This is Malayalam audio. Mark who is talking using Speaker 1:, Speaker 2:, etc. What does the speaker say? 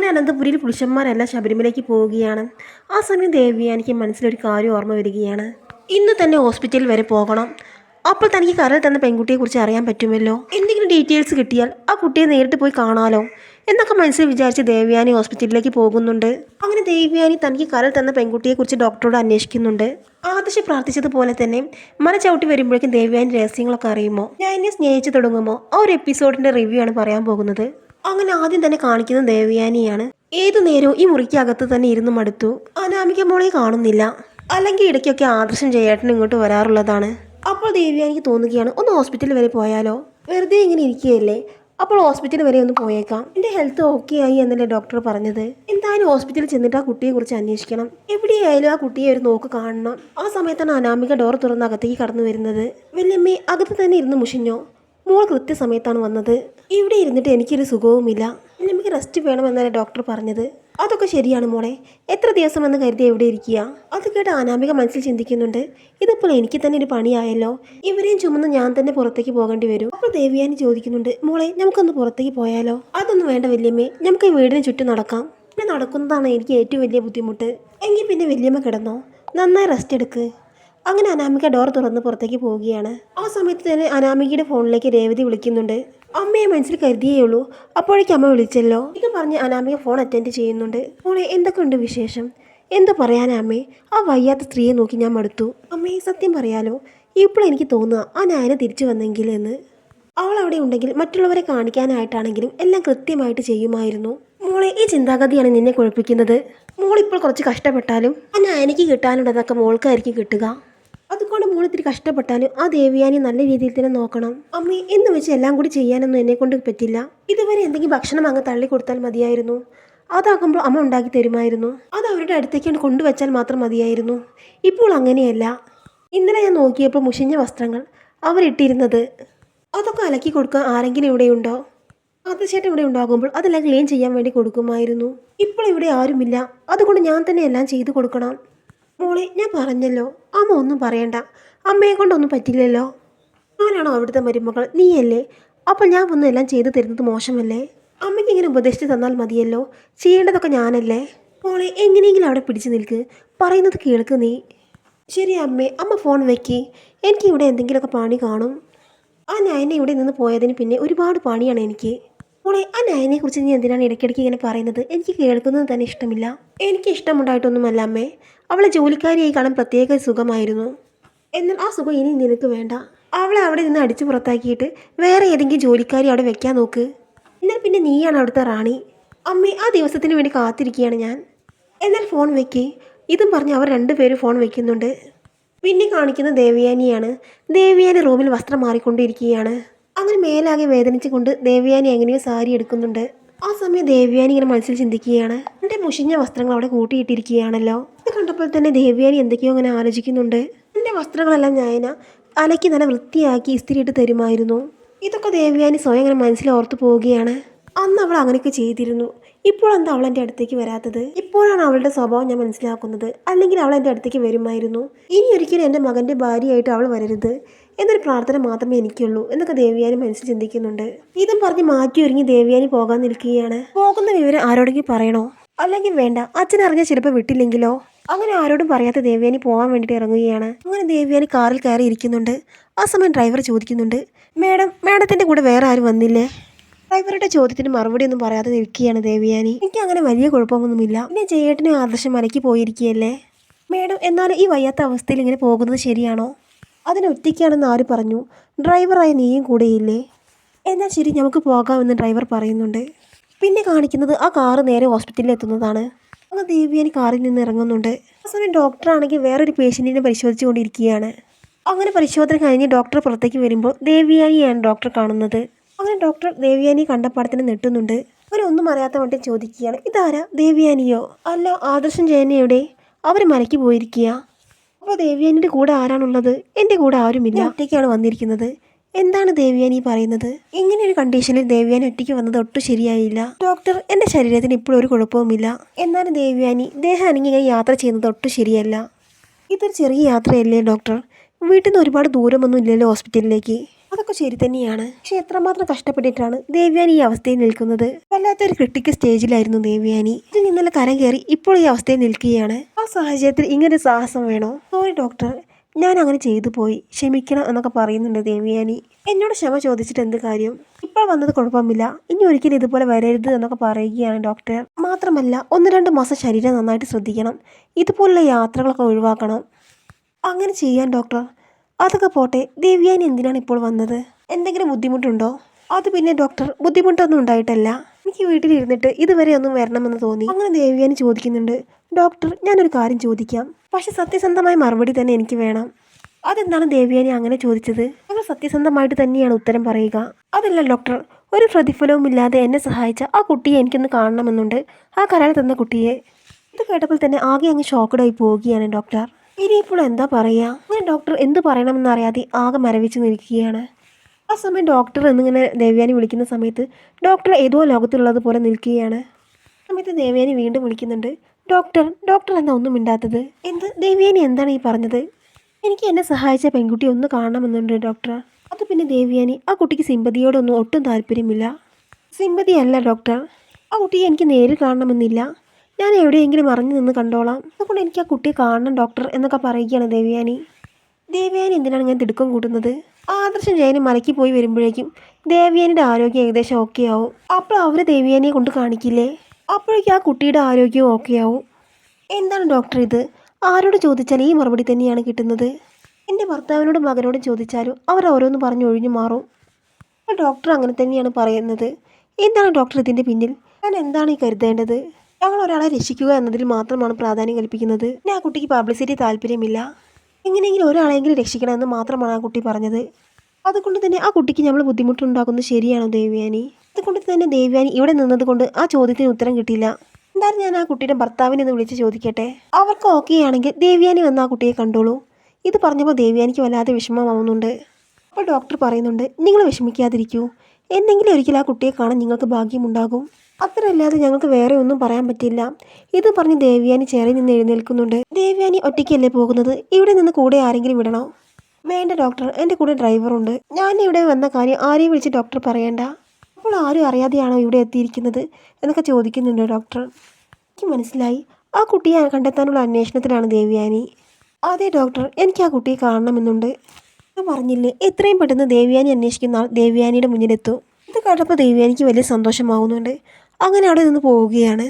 Speaker 1: അങ്ങനെ അനന്തപുരിയിൽ പുരുഷന്മാരെല്ലാം ശബരിമലയ്ക്ക് പോവുകയാണ്. ആ സമയം ദേവിയാനിക്ക് മനസ്സിലൊരു കാര്യം ഓർമ്മ വരികയാണ്. ഇന്ന് തന്നെ ഹോസ്പിറ്റലിൽ വരെ പോകണം. അപ്പോൾ തനിക്ക് കരൽ തന്ന പെൺകുട്ടിയെക്കുറിച്ച് അറിയാൻ പറ്റുമല്ലോ? എന്തെങ്കിലും ഡീറ്റെയിൽസ് കിട്ടിയാൽ ആ കുട്ടിയെ നേരിട്ട് പോയി കാണാലോ? എന്നൊക്കെ മനസ്സിൽ വിചാരിച്ച് ദേവ്യാനി ഹോസ്പിറ്റലിലേക്ക് പോകുന്നുണ്ട്. അങ്ങനെ ദേവ്യാനി തനിക്ക് കരൽ തന്ന പെൺകുട്ടിയെക്കുറിച്ച് ഡോക്ടറോട് അന്വേഷിക്കുന്നുണ്ട്. ആദർശ് പ്രാർത്ഥിച്ചതുപോലെ തന്നെ മല ചവിട്ടി വരുമ്പോഴേക്കും ദേവ്യാനി രഹസ്യങ്ങളൊക്കെ അറിയുമോ? ഞാൻ എന്നെ സ്നേഹിച്ചു തുടങ്ങുമോ? ആ ഒരു എപ്പിസോഡിന്റെ റിവ്യൂ ആണ് പറയാൻ പോകുന്നത്. അങ്ങനെ ആദ്യം തന്നെ കാണിക്കുന്ന ദേവയാനിയാണ്. ഏതു നേരവും ഈ മുറിക്കകത്ത് തന്നെ ഇരുന്ന് മടുത്തു. അനാമിക മോളെ കാണുന്നില്ല. അല്ലെങ്കിൽ ഇടയ്ക്കൊക്കെ ആദർശം ചേട്ടൻ ഇങ്ങോട്ട് വരാറുള്ളതാണ്. അപ്പോൾ ദേവിയാനിക്ക് തോന്നുകയാണ് ഒന്ന് ഹോസ്പിറ്റലിൽ വരെ പോയാലോ? വെറുതെ ഇങ്ങനെ ഇരിക്കുകയല്ലേ? അപ്പോൾ ഹോസ്പിറ്റലിൽ വരെ ഒന്ന് പോയേക്കാം. എന്റെ ഹെൽത്ത് ഓക്കെ ആയി എന്നല്ലേ ഡോക്ടർ പറഞ്ഞത്. എന്തായാലും ഹോസ്പിറ്റലിൽ ചെന്നിട്ട് ആ കുട്ടിയെ കുറിച്ച് അന്വേഷിക്കണം. എവിടെയായാലും ആ കുട്ടിയെ ഒരു നോക്ക് കാണണം. ആ സമയത്താണ് അനാമിക ഡോർ തുറന്ന് അകത്തേക്ക് കടന്നു വരുന്നത്. വല്യമ്മേ അകത്ത് തന്നെ ഇരുന്ന് മുഷിഞ്ഞോ? മോൾ കൃത്യസമയത്താണ് വന്നത്. ഇവിടെ ഇരുന്നിട്ട് എനിക്കൊരു സുഖവുമില്ല. എനിക്ക് റെസ്റ്റ് വേണമെന്നല്ലേ ഡോക്ടർ പറഞ്ഞത്. അതൊക്കെ ശരിയാണ് മോളെ. എത്ര ദിവസം എന്ന് കരുതി എവിടെ ഇരിക്കുക? അത് കേട്ട് അനാമിക മനസ്സിൽ ചിന്തിക്കുന്നുണ്ട്. ഇതിപ്പോൾ എനിക്ക് തന്നെ ഒരു പണിയായല്ലോ. ഇവരെയും ചുമന്ന് ഞാൻ തന്നെ പുറത്തേക്ക് പോകേണ്ടി വരും. അപ്പോൾ ദേവിയാനി ചോദിക്കുന്നുണ്ട് മോളെ നമുക്കൊന്ന് പുറത്തേക്ക് പോയാലോ? അതൊന്നും വേണ്ട വല്യമ്മേ. നമുക്ക് വീടിന് ചുറ്റും നടക്കാം. പിന്നെ നടക്കുന്നതാണ് എനിക്ക് ഏറ്റവും വലിയ ബുദ്ധിമുട്ട്. എങ്കിൽ പിന്നെ വല്യമ്മ കിടന്നോ? നന്നായി റെസ്റ്റ് എടുക്ക്. അങ്ങനെ അനാമിക ഡോർ തുറന്ന് പുറത്തേക്ക് പോവുകയാണ്. ആ സമയത്ത് തന്നെ അനാമികയുടെ ഫോണിലേക്ക് രേവതി വിളിക്കുന്നുണ്ട്. അമ്മയെ മനസ്സിൽ കരുതിയേ ഉള്ളൂ. അപ്പോഴേക്കും അമ്മ വിളിച്ചല്ലോ. ഇത് പറഞ്ഞ് അനാമിക ഫോൺ അറ്റൻഡ് ചെയ്യുന്നുണ്ട്. മോളെ എന്തൊക്കെയുണ്ട് വിശേഷം? എന്ത് പറയാനാ അമ്മേ? ആ വയ്യാത്ത സ്ത്രീയെ നോക്കി ഞാൻ മടുത്തു. അമ്മേ സത്യം പറയാലോ? ഇപ്പോൾ എനിക്ക് തോന്നുക ആ നായനെ തിരിച്ചു വന്നെങ്കിൽ എന്ന് അവൾ അവിടെ ഉണ്ടെങ്കിൽ മറ്റുള്ളവരെ കാണിക്കാനായിട്ടാണെങ്കിലും എല്ലാം കൃത്യമായിട്ട് ചെയ്യുമായിരുന്നു. മോളെ ഈ ചിന്താഗതിയാണ് നിന്നെ കുഴപ്പിക്കുന്നത്. മോൾ ഇപ്പോൾ കുറച്ച് കഷ്ടപ്പെട്ടാലും ആ നായനയ്ക്ക് കിട്ടാനുള്ളതൊക്കെ മോൾക്കായിരിക്കും കിട്ടുക. അതുകൊണ്ട് മോൾ ഇത്തിരി കഷ്ടപ്പെട്ടാലും ആ ദേവിയാനി നല്ല രീതിയിൽ തന്നെ നോക്കണം. അമ്മി എന്ന് വെച്ച് എല്ലാം കൂടി ചെയ്യാനൊന്നും എന്നെ കൊണ്ട് പറ്റില്ല. ഇതുവരെ എന്തെങ്കിലും ഭക്ഷണം അങ്ങ് തള്ളി കൊടുത്താൽ മതിയായിരുന്നു. അതാകുമ്പോൾ അമ്മ ഉണ്ടാക്കി തരുമായിരുന്നു. അത് അവരുടെ അടുത്തേക്ക് കൊണ്ടുവച്ചാൽ മാത്രം മതിയായിരുന്നു. ഇപ്പോൾ അങ്ങനെയല്ല. ഇന്നലെ ഞാൻ നോക്കിയപ്പോൾ മുഷിഞ്ഞ വസ്ത്രങ്ങൾ അവരിട്ടിരുന്നത്. അതൊക്കെ അലക്കി കൊടുക്കാൻ ആരെങ്കിലും ഇവിടെയുണ്ടോ ചേട്ടൻ ഇവിടെ ഉണ്ടാകുമ്പോൾ അതെല്ലാം ക്ലീൻ ചെയ്യാൻ വേണ്ടി കൊടുക്കുമായിരുന്നു. ഇപ്പോൾ ഇവിടെ ആരുമില്ല. അതുകൊണ്ട് ഞാൻ തന്നെ എല്ലാം ചെയ്തു കൊടുക്കണം. മോളെ ഞാൻ പറഞ്ഞല്ലോ. അമ്മ ഒന്നും പറയണ്ട. അമ്മയെ കൊണ്ടൊന്നും പറ്റില്ലല്ലോ. ഞാനാണോ അവിടുത്തെ മരുമകൾ? നീയല്ലേ? അപ്പോൾ ഞാൻ വന്ന് എല്ലാം ചെയ്തു തരുന്നത് മോശമല്ലേ? അമ്മയ്ക്ക് ഇങ്ങനെ ഉപദേശിച്ച് തന്നാൽ മതിയല്ലോ. ചെയ്യേണ്ടതൊക്കെ ഞാനല്ലേ? മോളെ എങ്ങനെയെങ്കിലും അവിടെ പിടിച്ചു നിൽക്ക്. പറയുന്നത് കേൾക്ക് നീ. ശരി അമ്മേ അമ്മ ഫോൺ വെക്കി. എനിക്ക് ഇവിടെ എന്തെങ്കിലുമൊക്കെ പണി കാണും. ആ ഞാൻ ഇവിടെ നിന്ന് പോയതിന് പിന്നെ ഒരുപാട് പണിയാണ് എനിക്ക്. മോളെ ആ നയനെ കുറിച്ച് നീ എന്തിനാണ് ഇടയ്ക്കിടയ്ക്ക് ഇങ്ങനെ പറയുന്നത്? എനിക്ക് കേൾക്കുന്നത് തന്നെ ഇഷ്ടമില്ല. എനിക്ക് ഇഷ്ടമുണ്ടായിട്ടൊന്നുമല്ല അമ്മേ. അവളെ ജോലിക്കാരിയായി കാണാൻ പ്രത്യേക സുഖമായിരുന്നു. എന്നാൽ ആ സുഖം ഇനി നിനക്ക് വേണ്ട. അവളെ അവിടെ നിന്ന് അടിച്ചു പുറത്താക്കിയിട്ട് വേറെ ഏതെങ്കിലും ജോലിക്കാരി അവിടെ വെക്കാൻ നോക്ക്. എന്നാൽ പിന്നെ നീയാണ് അവിടുത്തെ റാണി. അമ്മേ ആ ദിവസത്തിന് വേണ്ടി കാത്തിരിക്കുകയാണ് ഞാൻ. എന്നാൽ ഫോൺ വെക്കേ. ഇതും പറഞ്ഞ് അവർ രണ്ടുപേരും ഫോൺ വെക്കുന്നുണ്ട്. പിന്നെ കാണിക്കുന്ന ദേവയാനിയാണ്. ദേവയാനി റൂമിൽ വസ്ത്രം മാറിക്കൊണ്ടിരിക്കുകയാണ്. അങ്ങനെ മേലാകെ വേദനിച്ചുകൊണ്ട് ദേവയാനി എങ്ങനെയോ സാരി എടുക്കുന്നുണ്ട്. ആ സമയം ദേവ്യാനി ഇങ്ങനെ മനസ്സിൽ ചിന്തിക്കുകയാണ്. എന്റെ മുഷിഞ്ഞ വസ്ത്രങ്ങൾ അവിടെ കൂട്ടിയിട്ടിരിക്കുകയാണല്ലോ. ഇത് കണ്ടപ്പോൾ തന്നെ ദേവ്യാനി എന്തൊക്കെയോ അങ്ങനെ ആലോചിക്കുന്നുണ്ട്. എന്റെ വസ്ത്രങ്ങളെല്ലാം ഞായന അലക്കി നല്ല വൃത്തിയാക്കി ഇസ്തിരിയിട്ട് തരുമായിരുന്നു. ഇതൊക്കെ ദേവ്യാനി സ്വയം അങ്ങനെ മനസ്സിൽ ഓർത്തു പോവുകയാണ്. അന്ന് അവൾ അങ്ങനെയൊക്കെ ചെയ്തിരുന്നു. ഇപ്പോൾ എന്താ അവൾ എന്റെ അടുത്തേക്ക് വരാത്തത്? ഇപ്പോഴാണ് അവളുടെ സ്വഭാവം ഞാൻ മനസ്സിലാക്കുന്നത്. അല്ലെങ്കിൽ അവൾ എന്റെ അടുത്തേക്ക് വരുമായിരുന്നു. ഇനി ഒരിക്കലും എന്റെ മകന്റെ ഭാര്യയായിട്ട് അവൾ വരരുത്. എന്നൊരു പ്രാർത്ഥന മാത്രമേ എനിക്കുള്ളൂ എന്നൊക്കെ ദേവിയാനി മനസ്സിൽ ചിന്തിക്കുന്നുണ്ട്. ഇതും പറഞ്ഞ് മാറ്റി ഒരുങ്ങി ദേവിയാനി പോകാൻ നിൽക്കുകയാണ്. പോകുന്ന വിവരം ആരോടെങ്കിലും പറയണോ? അല്ലെങ്കിൽ വേണ്ട അച്ഛൻ അറിഞ്ഞാൽ ചിലപ്പോൾ വിട്ടില്ലെങ്കിലോ? അങ്ങനെ ആരോടും പറയാത്ത ദേവ്യാനി പോകാൻ വേണ്ടിയിട്ട് ഇറങ്ങുകയാണ്. അങ്ങനെ ദേവ്യാനി കാറിൽ കയറി ഇരിക്കുന്നുണ്ട്. ആ സമയം ഡ്രൈവർ ചോദിക്കുന്നുണ്ട് മാഡം മാഡത്തിന്റെ കൂടെ വേറെ ആരും വന്നില്ലേ? ഡ്രൈവറുടെ ചോദ്യത്തിന് മറുപടി ഒന്നും പറയാതെ നിൽക്കുകയാണ് ദേവിയാനി. എനിക്ക് അങ്ങനെ വലിയ കുഴപ്പമൊന്നുമില്ല. പിന്നെ ജയേട്ടനും ആദർശം മലയ്ക്ക് പോയിരിക്കുകയല്ലേ? മാഡം എന്നാലും ഈ വയ്യാത്ത അവസ്ഥയിൽ ഇങ്ങനെ പോകുന്നത് ശരിയാണോ? അതിന് ഒറ്റയ്ക്കാണെന്ന് ആര് പറഞ്ഞു? ഡ്രൈവറായ നീയും കൂടെയില്ലേ? എന്നാൽ ശരി നമുക്ക് പോകാമെന്ന് ഡ്രൈവർ പറയുന്നുണ്ട്. പിന്നെ കാണിക്കുന്നത് ആ കാറ് നേരെ ഹോസ്പിറ്റലിൽ എത്തുന്നതാണ്. അങ്ങ് ദേവിയാനി കാറിൽ നിന്ന് ഇറങ്ങുന്നുണ്ട്. ആ സമയം ഡോക്ടറാണെങ്കിൽ വേറൊരു പേഷ്യന്റിനെ പരിശോധിച്ചുകൊണ്ടിരിക്കുകയാണ് അങ്ങനെ പരിശോധന കഴിഞ്ഞ് ഡോക്ടർ പുറത്തേക്ക് വരുമ്പോൾ ദേവിയാനിയാണ് ഡോക്ടർ കാണുന്നത്. അങ്ങനെ ഡോക്ടർ ദേവിയാനി കണ്ടപ്പാടത്തിന് നെട്ടുന്നുണ്ട് അവരൊന്നും അറിയാത്ത മട്ടിൽ ചോദിക്കുകയാണ് ഇതാരാ? ദേവിയാനിയോ? അല്ല ആദർശം ജയനയുടെ അവർ മലയ്ക്ക് പോയിരിക്കുക അപ്പോൾ ദേവ്യാനിയുടെ കൂടെ ആരാണുള്ളത്? എന്റെ കൂടെ ആരുമില്ല. ഒറ്റയ്ക്കാണ് വന്നിരിക്കുന്നത്. എന്താണ് ദേവ്യാനി പറയുന്നത്? ഇങ്ങനെ ഒരു കണ്ടീഷനിൽ ദേവ്യാനി ഒറ്റയ്ക്ക് വന്നത് ഒട്ടും ശരിയായില്ല. ഡോക്ടർ എന്റെ ശരീരത്തിന് ഇപ്പോഴും ഒരു കുഴപ്പവുമില്ല. എന്നാലും ദേവ്യാനി ദേഹം അനങ്ങി ഇങ്ങനെ യാത്ര ചെയ്യുന്നത് ഒട്ടും ശരിയല്ല. ഇതൊരു ചെറിയ യാത്രയല്ലേ ഡോക്ടർ വീട്ടിൽ നിന്ന് ഒരുപാട് ദൂരമൊന്നും ഇല്ലല്ലോ ഹോസ്പിറ്റലിലേക്ക് അതൊക്കെ ശരി തന്നെയാണ്. പക്ഷെ എത്രമാത്രം കഷ്ടപ്പെട്ടിട്ടാണ് ദേവ്യാനി ഈ അവസ്ഥയിൽ നിൽക്കുന്നത്? വല്ലാത്തൊരു ക്രിട്ടിക്കൽ സ്റ്റേജിലായിരുന്നു ദേവ്യാനി. ഇതിൽ നിന്നല്ല കരം കയറി ഇപ്പോൾ ഈ അവസ്ഥയിൽ നിൽക്കുകയാണ്. ആ സാഹചര്യത്തിൽ ഇങ്ങനെ സാഹസം വേണോ? സോറി ഡോക്ടർ ഞാൻ അങ്ങനെ ചെയ്തു പോയി. ക്ഷമിക്കണം എന്നൊക്കെ പറയുന്നുണ്ട് ദേവിയാനി. എന്നോട് ക്ഷമ ചോദിച്ചിട്ട് എന്ത് കാര്യം? ഇപ്പോൾ വന്നത് കുഴപ്പമില്ല. ഇനി ഒരിക്കലും ഇതുപോലെ വരരുത് എന്നൊക്കെ പറയുകയാണ് ഡോക്ടർ മാത്രമല്ല ഒന്ന് രണ്ട് മാസം ശരീരം നന്നായിട്ട് ശ്രദ്ധിക്കണം. ഇതുപോലുള്ള യാത്രകളൊക്കെ ഒഴിവാക്കണം. അങ്ങനെ ചെയ്യാൻ ഡോക്ടർ അതൊക്കെ പോട്ടെ ദേവ്യാനി എന്തിനാണ് ഇപ്പോൾ വന്നത്? എന്തെങ്കിലും ബുദ്ധിമുട്ടുണ്ടോ? അത് പിന്നെ ഡോക്ടർ ബുദ്ധിമുട്ടൊന്നും ഉണ്ടായിട്ടല്ല. എനിക്ക് വീട്ടിലിരുന്നിട്ട് ഇതുവരെ ഒന്നും വരണമെന്ന് തോന്നി. അങ്ങനെ ദേവ്യാനി ചോദിക്കുന്നുണ്ട് ഡോക്ടർ ഞാനൊരു കാര്യം ചോദിക്കാം. പക്ഷെ സത്യസന്ധമായ മറുപടി തന്നെ എനിക്ക് വേണം. അതെന്താണ് ദേവ്യാനി അങ്ങനെ ചോദിച്ചത്? ഞങ്ങൾ സത്യസന്ധമായിട്ട് തന്നെയാണ് ഉത്തരം പറയുക. അതല്ല ഡോക്ടർ ഒരു പ്രതിഫലവും ഇല്ലാതെ എന്നെ സഹായിച്ച ആ കുട്ടിയെ എനിക്കൊന്ന് കാണണമെന്നുണ്ട്. ആ കരാൾ തന്ന കുട്ടിയെ. ഇത് കേട്ടപ്പോൾ തന്നെ ആകെ അങ്ങ് ഷോക്കഡായി പോവുകയാണ് ഡോക്ടർ ഇനിയിപ്പോൾ എന്താ പറയുക? അങ്ങനെ ഡോക്ടർ എന്ത് പറയണമെന്ന് അറിയാതെ ആകെ മരവിച്ച് നിൽക്കുകയാണ്. ആ സമയം ഡോക്ടർ എന്നിങ്ങനെ ദേവ്യാനി വിളിക്കുന്ന സമയത്ത് ഡോക്ടർ ഏതോ ലോകത്തുള്ളത് പോലെ നിൽക്കുകയാണ്. സമയത്ത് ദേവ്യാനി വീണ്ടും വിളിക്കുന്നുണ്ട്. ഡോക്ടർ ഡോക്ടർ എന്താ ഒന്നും മിണ്ടാത്തത്? എന്ത്? ദേവ്യാനി എന്താണ് ഈ പറഞ്ഞത്? എനിക്ക് എന്നെ സഹായിച്ച പെൺകുട്ടി ഒന്ന് കാണണമെന്നുണ്ട് ഡോക്ടർ അത് പിന്നെ ദേവ്യാനി ആ കുട്ടിക്ക് സിമ്പതിയോടൊന്നും ഒട്ടും താല്പര്യമില്ല. സിമ്പതിയല്ല ഡോക്ടർ ആ കുട്ടിയെ എനിക്ക് നേരിൽ കാണണമെന്നില്ല. ഞാൻ എവിടെയെങ്കിലും മറിഞ്ഞു നിന്ന് കണ്ടോളാം. അതുകൊണ്ട് എനിക്ക് ആ കുട്ടിയെ കാണണം ഡോക്ടർ എന്നൊക്കെ പറയുകയാണ് ദേവയാനി. ദേവയാനി എന്തിനാണ് ഞാൻ തിടുക്കം കൂട്ടുന്നത്? ആദർശം ജയന് മലയ്ക്ക് പോയി വരുമ്പോഴേക്കും ദേവ്യാനിയുടെ ആരോഗ്യം ഏകദേശം ഓക്കെ ആവും. അപ്പോൾ അവർ ദേവ്യാനിയെ കൊണ്ട് കാണിക്കില്ലേ? അപ്പോഴേക്കും ആ കുട്ടിയുടെ ആരോഗ്യവും ഓക്കെ ആവും. എന്താണ് ഡോക്ടർ ഇത്? ആരോട് ചോദിച്ചാൽ ഈ മറുപടി തന്നെയാണ് കിട്ടുന്നത്? എന്റെ ഭർത്താവിനോടും മകനോടും ചോദിച്ചാലും അവർ ഓരോന്ന് പറഞ്ഞു ഒഴിഞ്ഞു മാറും. ഡോക്ടർ അങ്ങനെ തന്നെയാണ് പറയുന്നത്. എന്താണ് ഡോക്ടർ ഇതിന്റെ പിന്നിൽ? ഞാൻ എന്താണ് ഈ കരുതേണ്ടത്? ഞങ്ങൾ ഒരാളെ രക്ഷിക്കുക എന്നതിൽ മാത്രമാണ് പ്രാധാന്യം കൽപ്പിക്കുന്നത്. പിന്നെ ആ കുട്ടിക്ക് പബ്ലിസിറ്റി താല്പര്യമില്ല. എങ്ങനെയെങ്കിലും ഒരാളെങ്കിലും രക്ഷിക്കണമെന്ന് മാത്രമാണ് ആ കുട്ടി പറഞ്ഞത്. അതുകൊണ്ട് തന്നെ ആ കുട്ടിക്ക് നമ്മൾ ബുദ്ധിമുട്ടുണ്ടാക്കുന്നത് ശരിയാണോ ദേവ്യാനി? അതുകൊണ്ട് തന്നെ ദേവ്യാനി ഇവിടെ നിന്നതുകൊണ്ട് ആ ചോദ്യത്തിന് ഉത്തരം കിട്ടിയില്ല. എന്തായാലും ഞാൻ ആ കുട്ടിയുടെ ഭർത്താവിനെ ഒന്ന് വിളിച്ച് ചോദിക്കട്ടെ. അവർക്ക് ഓക്കെ ആണെങ്കിൽ ദേവ്യാനി വന്ന് ആ കുട്ടിയെ കണ്ടോളൂ. ഇത് പറഞ്ഞപ്പോൾ ദേവ്യാനിക്ക് വല്ലാതെ വിഷമമാവുന്നുണ്ട്. അപ്പോൾ ഡോക്ടർ പറയുന്നുണ്ട് നിങ്ങൾ വിഷമിക്കാതിരിക്കൂ. എന്തെങ്കിലും ഒരിക്കൽ ആ കുട്ടിയെ കാണാൻ നിങ്ങൾക്ക് ഭാഗ്യമുണ്ടാകും. അത്രയല്ലാതെ ഞങ്ങൾക്ക് വേറെ ഒന്നും പറയാൻ പറ്റില്ല. ഇത് പറഞ്ഞ് ദേവ്യാനി ചേറി നിന്ന് എഴുന്നേൽക്കുന്നുണ്ട്. ദേവ്യാനി ഒറ്റയ്ക്കല്ലേ പോകുന്നത്? ഇവിടെ നിന്ന് കൂടെ ആരെങ്കിലും വിടണോ? വേണ്ട ഡോക്ടർ എന്റെ കൂടെ ഡ്രൈവറുണ്ട് ഞാൻ ഇവിടെ വന്ന കാര്യം ആരെയും വിളിച്ച് ഡോക്ടർ പറയണ്ട. അപ്പോൾ ആരും അറിയാതെയാണോ ഇവിടെ എത്തിയിരിക്കുന്നത്? എന്നൊക്കെ ചോദിക്കുന്നുണ്ട് ഡോക്ടർ. എനിക്ക് മനസ്സിലായി. ആ കുട്ടിയെ കണ്ടെത്താനുള്ള അന്വേഷണത്തിലാണ് ദേവ്യാനി. അതെ ഡോക്ടർ എനിക്ക് ആ കുട്ടിയെ കാണണമെന്നുണ്ട്. ഞാൻ പറഞ്ഞില്ലേ എത്രയും പെട്ടെന്ന് ദേവ്യാനി അന്വേഷിക്കുന്ന ആൾ ദേവ്യാനിയുടെ മുന്നിലെത്തും. ഇത് കേട്ടപ്പോൾ ദേവ്യാനിക്ക് വലിയ സന്തോഷമാവുന്നുണ്ട്. അങ്ങനെ അവിടെ നിന്ന് പോവുകയാണ്.